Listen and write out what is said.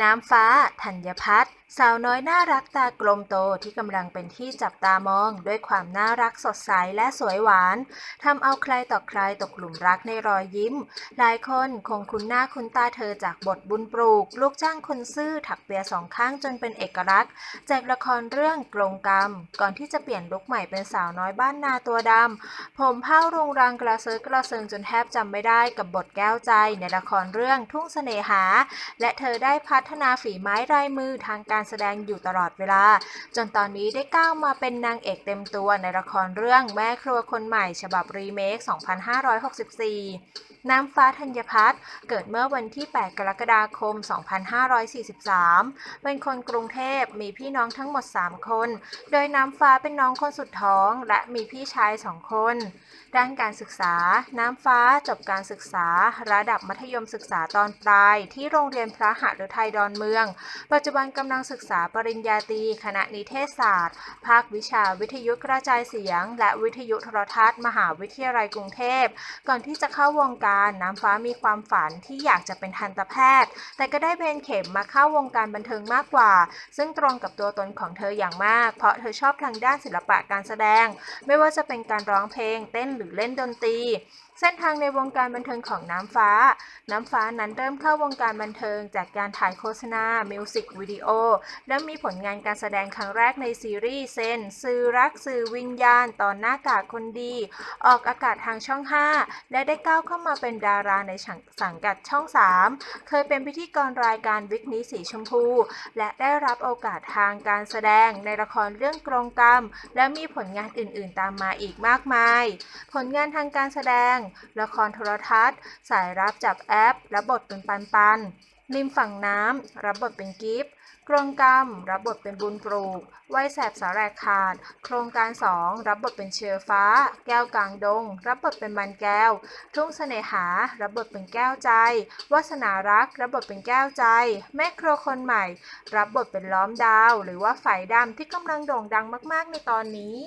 น้ำฟ้าธัญพัฒน์ สาวน้อยน่ารักตากลมโตที่กำลังเป็นที่จับตามอง ด้วยความน่ารักสดใสและสวยหวานทำเอาใครต่อใครตกหลุมรักในรอยยิ้ม หลายคนคงคุ้นหน้าคุ้นตาเธอจากบทบุญปลูก ลูกจ้างคนซื่อถักเปียสองข้างจนเป็นเอกลักษณ์จากละครเรื่องกลงกรรม ก่อนที่จะเปลี่ยนลุคใหม่เป็นสาวน้อยบ้านนาตัวดำผมเผ้ารุงรังกระเซิร์กระเซิงจนแทบจำไม่ได้กับบทแก้วใจในละครเรื่องทุ่งเสน่หา และเธอได้พัฒนาฝีไม้ลายมือทางการแสดงอยู่ตลอดเวลา จนตอนนี้ได้ก้าวมาเป็นนางเอกเต็มตัวในละครเรื่องแม่ครัวคนใหม่ ฉบับรีเมค 2564 น้ำฟ้าธัญพัฒน์เกิดเมื่อวันที่ 8 กรกฎาคม 2543 เป็นคนกรุงเทพมีพี่น้องทั้งหมด 3 คน โดยน้ำฟ้าเป็นน้องคนสุดท้อง และมีพี่ชาย 2 คน ด้านการศึกษา น้ำฟ้าจบการศึกษา ระดับมัธยมศึกษาตอนปลาย ที่โรงเรียนพระหฤทัยดอนเมือง ปัจจุบันกำลังศึกษาปริญญาตรีคณะนิเทศศาสตร์ ภาควิชาวิทยุกระจายเสียง และวิทยุโทรทัศน์ มหาวิทยาลัยกรุงเทพ ก่อนที่จะเข้าวงการน้ำฟ้ามีความฝันที่อยากจะเป็นทันตแพทย์ แต่ก็ได้เบนเข็มมาเข้าวงการบันเทิงมากกว่า ซึ่งตรงกับตัวตนของเธออย่างมาก เพราะเธอชอบทางด้านศิลปะการแสดง ไม่ว่าจะเป็นการร้องเพลง เต้นหรือเล่นดนตรีเส้นทางในวงการบันเทิงของน้ำฟ้า น้ำฟ้านั้นเริ่มเข้าวงการบันเทิงจากการถ่ายโฆษณา มิวสิกวิดีโอ และมีผลงานการแสดงครั้งแรกในซีรีส์เซนสื่อรักสื่อวิญญาณ ตอนหน้ากากคนดี ออกอากาศทางช่อง 5 และได้ก้าวเข้ามาเป็นดาราในสังกัดช่อง 3 เคยเป็นพิธีกรรายการวิกนี้สีชมพู และได้รับโอกาสทางการแสดงในละครเรื่องกรงกรรม และมีผลงานอื่นๆ ตามมาอีกมากมาย ผลงานทางการแสดง ละครโทรทัศน์ สายรับจับแอป และบทเป็นปันปัน ริมฝั่งน้ำ รับบทเป็นกิฟต์กรงกรรม รับบทเป็นบุญปลูกวัยแสบสาแรกขาด โครงการ 2 รับบทเป็นเชือฟ้า แก้วกลางดง รับบทเป็นมันแก้ว ทุ่งเสน่หา รับบทเป็นแก้วใจ วาสนารัก รับบทเป็นแก้วใจ แม่ครัวคนใหม่ รับบทเป็นล้อมดาว หรือว่าไฝดำที่กำลังโด่งดังมาก ๆ ในตอนนี้